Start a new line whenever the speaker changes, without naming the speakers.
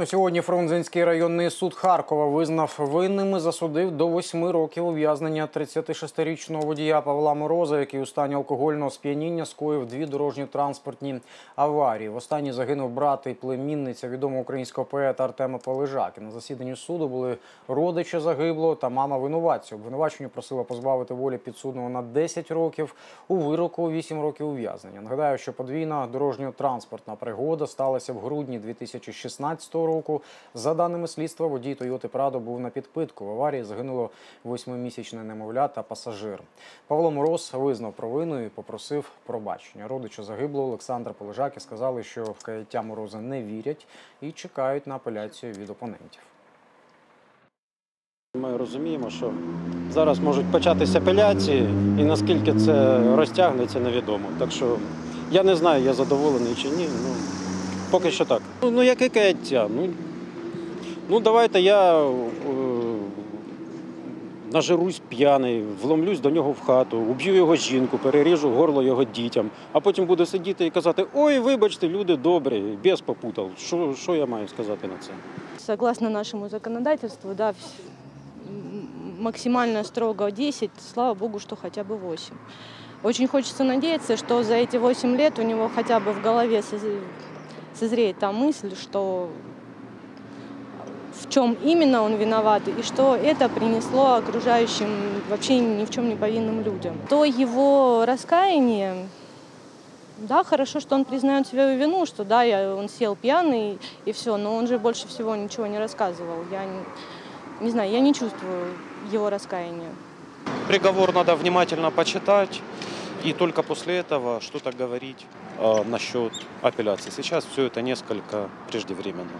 Ну, Сьогодні Фрунзенський районний суд Харкова визнав винними, засудив до восьми років ув'язнення 36-річного водія Павла Мороза, який у стані алкогольного сп'яніння скоїв дві дорожньо-транспортні аварії. В останній загинув брат і племінниця відомого українського поета Артема Полежаки. На засіданні суду були родичі загиблого та мама винуватця. Обвинувачення просила позбавити волі підсудного на 10 років у вироку 8 років ув'язнення. Нагадаю, що подвійна дорожньо-транспортна пригода сталася в грудні 2016 року. За даними слідства, водій Тойоти Прадо був на підпитку. В аварії загинуло восьмимісячне немовля та пасажир. Павло Мороз визнав провину і попросив пробачення. Родичі загиблого Олександра Полежаки сказали, що в каяття Мороза не вірять і чекають на апеляцію від опонентів.
Ми розуміємо, що зараз можуть початися апеляції, і наскільки це розтягнеться, невідомо. Так що я не знаю, я задоволений чи ні. Ну, поки що так. Ну, ну яке каяття? Ну, ну давайте я е, нажирусь п'яний, вломлюсь до нього в хату, уб'ю його жінку, переріжу горло його дітям, а потім буду сидіти і казати: ой, вибачте, люди добрі, без попутав. Що, що я маю сказати на це?
Согласно нашему законодательству, да, вс- м, максимально строго 10, слава богу, что хотя бы 8. Очень хочется надеяться, что за эти 8 лет у него хотя бы в голове соз- созреет та мысль, что в чем именно он виноват и что это принесло окружающим вообще ни в чем не повинным людям. То его раскаяние, да, хорошо, что он признает свою вину, что да, я, он сел пьяный и все, но он же больше всего ничего не рассказывал. Я не, не знаю, я не чувствую его раскаяния.
Приговор надо внимательно почитать и только после этого что-то говорить э, насчет апелляции. Сейчас все это несколько преждевременно.